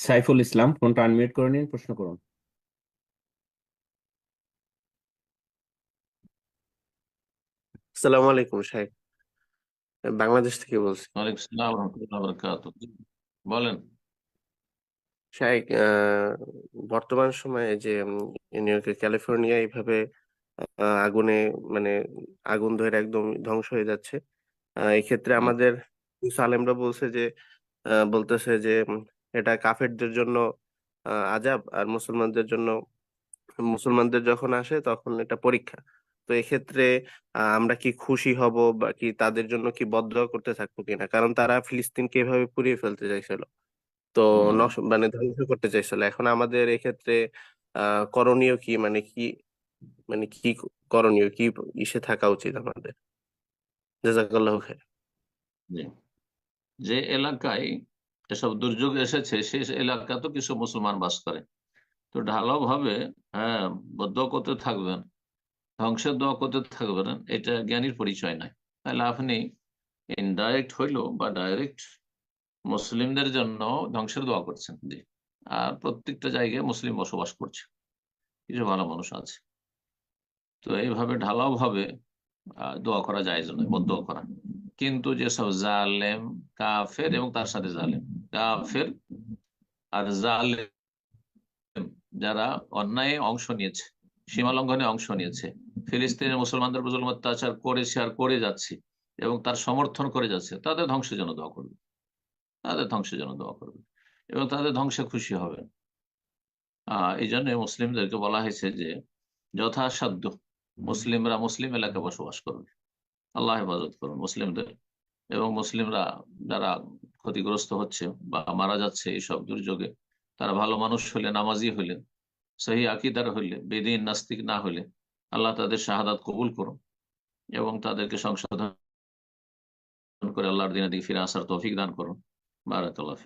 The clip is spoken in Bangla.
সাইফুল ইসলাম ফোনটা আনমিউট করে নিন প্রশ্ন করুন। আসসালামু আলাইকুম শাহেখ বাংলাদেশ থেকে বলছি। বলেন। বর্তমান সময়ে যে ক্যালিফোর্নিয়া এইভাবে আহ, আগুনে মানে আগুন ধরে একদম ধ্বংস হয়ে যাচ্ছে। আহ, এই ক্ষেত্রে আমাদের সালেমরা বলছে যে আহ, বলতেছে যে এটা কাফেরদের জন্য আজাব আর মুসলমানদের জন্য মুসলমানদের যখন আসে তখন এটা পরীক্ষা। তো এক্ষেত্রে আমরা কি খুশি হব বা কি তাদের জন্য কি বদদোয়া করতে থাকব কিনা? কারণ তারা ফিলিস্তিনকে এভাবে পুড়িয়ে ফেলতে চাইছিল। তো মানে ধ্বংস করতে চাইছিল। এখন আমাদের এক্ষেত্রে আহ করণীয় কি? মানে কি মানে কি করণীয়? কি ইসে থাকা উচিত আমাদের? জাজাকাল্লাহ যে এলাকায় এসব দুর্যোগ এসেছে সেই এলাকা তো কিছু মুসলমান বাস করে। তো ঢালাও ভাবে হ্যাঁ দোয়া করতে থাকবেন, ধ্বংসের দোয়া করতে থাকবেন, এটা জ্ঞানীর পরিচয় নাই তাহলে আপনি ইনডাইরেক্ট হইল বা ডাইরেক্ট মুসলিমদের জন্য ধ্বংসের দোয়া করছেন। জি। আর প্রত্যেকটা জায়গায় মুসলিম বসবাস করছে। কিছু ভালো মানুষ আছে। তো এইভাবে ঢালাও ভাবে দোয়া করা যায় জন্য বদোয়া করা। কিন্তু যেসব জালেম, কাফের এবং তার সাথে জালেম কাফের আর জালেম যারা অন্যায় অংশ নিয়েছে সীমা লঙ্ঘনে অংশ নিয়েছে, ফিলিস্তিনের মুসলমানদের মুসলমান অত্যাচার করেছে আর করে যাচ্ছে এবং তার সমর্থন করে যাচ্ছে, তাদের ধ্বংসের জন্য দোয়া করবে। তাদের ধ্বংসের জন্য দোয়া করবে এবং তাদের ধ্বংসে খুশি হবে। আহ এই জন্য মুসলিমদেরকে বলা হয়েছে যে যথাসাধ্য মুসলিমরা মুসলিম এলাকায় বসবাস করবে আল্লাহ হেফাজত করুন মুসলিমদের এবং মুসলিমরা যারা ক্ষতিগ্রস্ত হচ্ছে বা মারা যাচ্ছে এইসব দুর্যোগে, তারা ভালো মানুষ হলে, নামাজি হলে, সহি আকিদার হইলে বেদিন নাস্তিক না হলে আল্লাহ তাদের শাহাদাত কবুল করুন এবং তাদেরকে সংশোধন করে আল্লাহর দিনের দিকে ফিরে আসার তৌফিক দান করুন। বারাকাল্লাহ